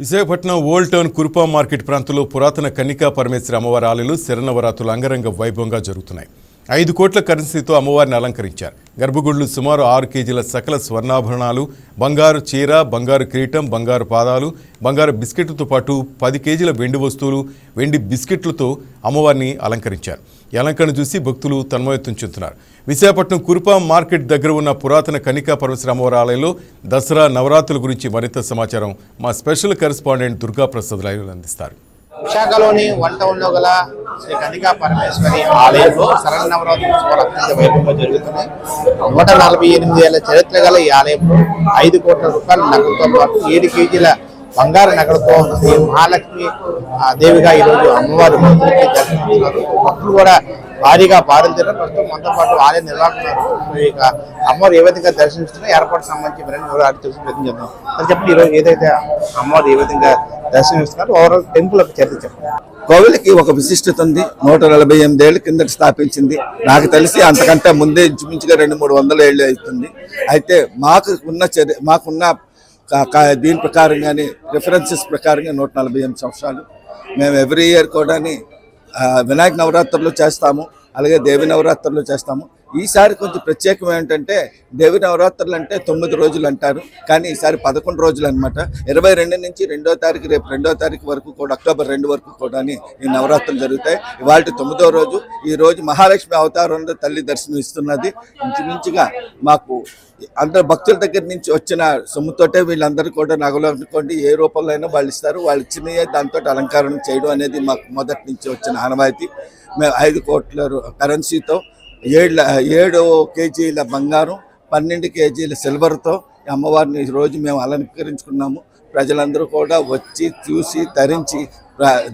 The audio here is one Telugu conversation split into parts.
Visakhapatnam old town Kurupa market ప్రాంతంలో పురాతన కన్నికా పరమేశ్వరి అమ్మవారి ఆలయాలు శరణవరాతులు అంగరంగ వైభవంగా జరుగుతున్నాయి. ఐదు కోట్ల కరెన్సీతో అమ్మవారిని అలంకరించారు. గర్భగుడులు సుమారు ఆరు కేజీల సకల స్వర్ణాభరణాలు బంగారు చీర బంగారు కిరీటం బంగారు పాదాలు బంగారు బిస్కెట్లతో పాటు పది కేజీల వెండి వస్తువులు వెండి బిస్కెట్లతో అమ్మవారిని అలంకరించారు. ఎలంకను చూసి భక్తులు తన్మయత్వం చెందుతున్నారు. విశాఖపట్నం కురుపా మార్కెట్ దగ్గర ఉన్న పురాతన కనికా పరమేశ్వర ఆలయంలో దసరా నవరాత్రుల గురించి మరింత సమాచారం మా స్పెషల్ కరెస్పాండెంట్ దుర్గా ప్రసాద్ రాయలు అందిస్తారు. విశాఖలోని వన్ టౌన్ గల శ్రీ కనికా పరమేశ్వరి ఆలయంలో సరళ నవరాత్రి ఉత్సవాలు అత్యంత వైభవంగా జరుగుతున్నాయి. నూట నలభై ఎనిమిది ఏళ్ళ చరిత్ర గల ఈ ఆలయంలో ఐదు కోట్ల రూపాయల నగలతో పాటు ఏడు కేజీల బంగారు నగలతో శ్రీ మహాలక్ష్మి ఆ, దేవిగా ఈరోజు అమ్మవారి భక్తులకి దర్శనమిస్తున్నారు భక్తులు కూడా భారీగా పారించారు ప్రస్తుతం మనతో పాటు ఆలయ నిర్వాహకున్నారు ఇక అమ్మవారు ఏ విధంగా దర్శనిస్తున్నా ఏర్పాటు సంబంధించి మరిన్ని వివరాలు తెలిసి ప్రయత్నం చేద్దాం అది చెప్పండి ఈరోజు ఏదైతే అమ్మవారు ఏ విధంగా దర్శనమిస్తున్నారు ఓవరాల్ టెంపుల్ ఒక చరిత్ర చెప్పండి. కోవిలకి ఒక విశిష్టత ఉంది. నూట నలభై ఎనిమిది ఏళ్ళ కిందట స్థాపించింది. నాకు తెలిసి అంతకంటే ముందే ఇంచుమించుగా రెండు మూడు వందల ఏళ్ళు అవుతుంది. అయితే మాకు ఉన్న చర్య మాకున్న దీని ప్రకారంగానే రిఫరెన్సెస్ ప్రకారంగా నూట నలభై ఎనిమిది సంవత్సరాలు. మేము ఎవ్రీ ఇయర్ కూడా వినాయక నవరాత్రులు చేస్తాము. అలాగే దేవి నవరాత్రులు చేస్తాము. ఈసారి కొంచెం ప్రత్యేకం ఏంటంటే దేవి నవరాత్రులు అంటే తొమ్మిది రోజులు అంటారు. కానీ ఈసారి పదకొండు రోజులు అనమాట ఇరవై రెండు నుంచి రెండో తారీఖు రేపు రెండో తారీఖు వరకు కూడా అక్టోబర్ రెండు వరకు కూడా ఈ నవరాత్రులు జరుగుతాయి. ఇవాళ తొమ్మిదో రోజు. ఈ రోజు మహాలక్ష్మి అవతారంలో తల్లి దర్శనం ఇస్తున్నది ఇంచుమించుగా మాకు అందరు భక్తుల దగ్గర నుంచి వచ్చిన సొమ్ముతోటే వీళ్ళందరూ కూడా నగలు అనుకోండి ఏ రూపంలో అయినా వాళ్ళు ఇస్తారు. వాళ్ళు ఇచ్చినయే దాంతో అలంకరణ చేయడం అనేది మాకు మొదటి నుంచి వచ్చిన ఆనవాయితీ. మేము ఐదు కోట్ల కరెన్సీతో ఏడు ఏడు కేజీల బంగారం పన్నెండు కేజీల సిల్వర్తో అమ్మవారిని ఈ రోజు మేము అలంకరించుకున్నాము. ప్రజలందరూ కూడా వచ్చి చూసి ధరించి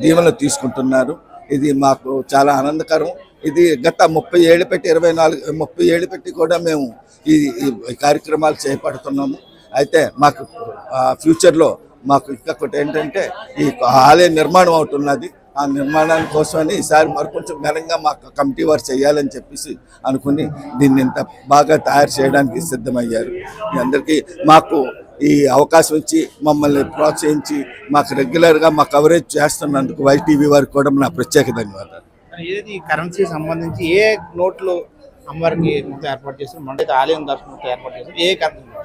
దీవెనలు తీసుకుంటున్నారు. ఇది మాకు చాలా ఆనందకరం. ఇది గత ముప్పై ఏళ్ళు పెట్టి ఇరవై నాలుగు ముప్పై ఏళ్ళు పెట్టి కూడా మేము ఈ కార్యక్రమాలు చేపడుతున్నాము. అయితే మాకు ఫ్యూచర్లో మాకు ఇంకొకటి ఏంటంటే ఈ ఆలయ నిర్మాణం అవుతున్నది ఆ నిర్మాణాని కోసమని ఈసారి మరి కొంచెం ఘనంగా మాకు కమిటీ వారు చేయాలని చెప్పేసి అనుకుని దీన్ని ఇంత బాగా తయారు చేయడానికి సిద్ధమయ్యారు. మీ అందరికీ మాకు ఈ అవకాశం ఇచ్చి మమ్మల్ని ప్రోత్సహించి మాకు రెగ్యులర్గా మా కవరేజ్ చేస్తున్నందుకు వైటీవీ వారికి కూడా నా ప్రత్యేక ధన్యవాదాలు. ఏది కరెన్సీ సంబంధించి ఏ నోట్లు అమ్మవారికి ఏర్పాటు చేసిన మొండైతే ఆలయం దర్శనం ఏర్పాటు చేసిన ఏ కరెన్సీ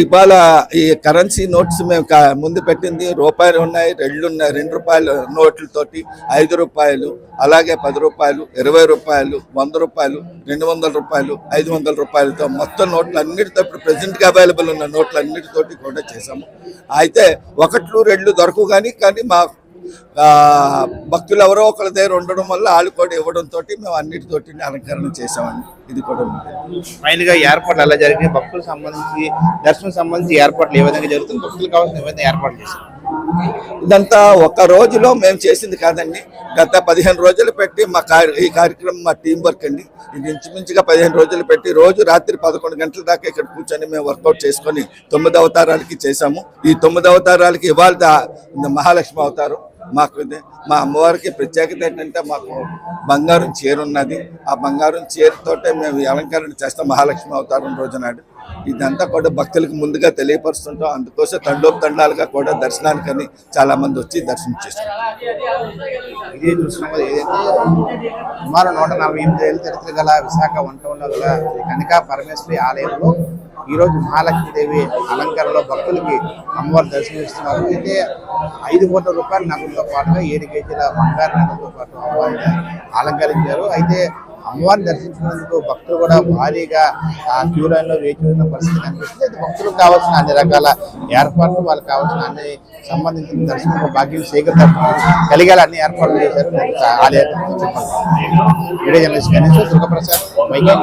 ఇవాళ ఈ కరెన్సీ నోట్స్ మేము ముందు పెట్టింది రూపాయలు ఉన్నాయి రెండు ఉన్నాయి రెండు రూపాయలు నోట్లతోటి ఐదు రూపాయలు అలాగే పది రూపాయలు ఇరవై రూపాయలు వంద రూపాయలు రెండు వందల రూపాయలు ఐదు వందల రూపాయలతో మొత్తం నోట్లు అన్నిటితో ఇప్పుడు ప్రజెంట్గా అవైలబుల్ ఉన్న నోట్లు అన్నిటితోటి కూడా చేసాము అయితే ఒకట్లు రెండు దొరకవు కానీ కానీ మా భక్తులు ఎవరో ఒకరి దగ్గర ఉండడం వల్ల వాళ్ళు కూడా ఇవ్వడంతో మేము అన్నిటితోటి అలంకరణ చేసామండి ఇది కూడా ఉంది. ఫైనల్గా ఏర్పాట్లు ఎలా జరిగినాయి? భక్తులకు సంబంధించి దర్శనం సంబంధించి ఏర్పాట్లు ఏ విధంగా జరుగుతుంది భక్తులకు కావాల్సిన విధంగా ఏర్పాట్లు చేస్తారు ఇదంతా ఒక రోజులో మేము చేసింది కాదండి. గత పదిహేను రోజులు పెట్టి మా కార్య ఈ కార్యక్రమం మా టీం వర్క్ అండి. ఇది ఇంచుమించుగా పదిహేను రోజులు పెట్టి రోజు రాత్రి పదకొండు గంటల దాకా ఇక్కడ కూర్చొని మేము వర్కౌట్ చేసుకొని తొమ్మిది అవతారాలకి చేసాము ఈ తొమ్మిది అవతారాలకి ఇవాళ మహాలక్ష్మి అవతారం. మాకు ఇది మా అమ్మవారికి ప్రత్యేకత ఏంటంటే మాకు బంగారం చీర ఉన్నది. ఆ బంగారం చీరతోటే మేము అలంకరణ చేస్తాం మహాలక్ష్మి అవతారం రోజు నాడు. ఇదంతా కూడా భక్తులకు ముందుగా తెలియపరుస్తుంటాం. అందుకోసం తండోపు తండాలుగా కూడా దర్శనానికని చాలా మంది వచ్చి దర్శనం చేసుకుంటారు ఇది చూస్తున్నాం కదా ఏదైతే సుమారు నూట నలభై ఎనిమిది ఏళ్ళ చరిత్ర గల విశాఖ వంట గల శ్రీ కనికా పరమేశ్వరి ఆలయంలో ఈరోజు మహాలక్ష్మీదేవి అలంకరణలో భక్తులకి అమ్మవారు దర్శనమిస్తున్నారు. అయితే ఐదు కోట్ల రూపాయల నగదుతో పాటుగా ఏడు కేజీల బంగారు నగదుతో పాటు అమ్మవారిని అలంకరించారు. అయితే అమ్మవారిని దర్శించుకునేందుకు భక్తులు కూడా భారీగా ఆ క్యూ లైన్లో వేచి ఉన్న పరిస్థితి కనిపిస్తుంది. అయితే భక్తులకు కావాల్సిన అన్ని రకాల ఏర్పాట్లు వాళ్ళకి కావాల్సిన అన్ని సంబంధించిన దర్శనం భాగ్యం శేఖర్ కలిగేలా అన్ని ఏర్పాట్లు చేశారు. ఆలయ చెప్పండి వీడియో జర్నలిస్ట్ గణేష్ దుర్గప్రసాద్ వైద్య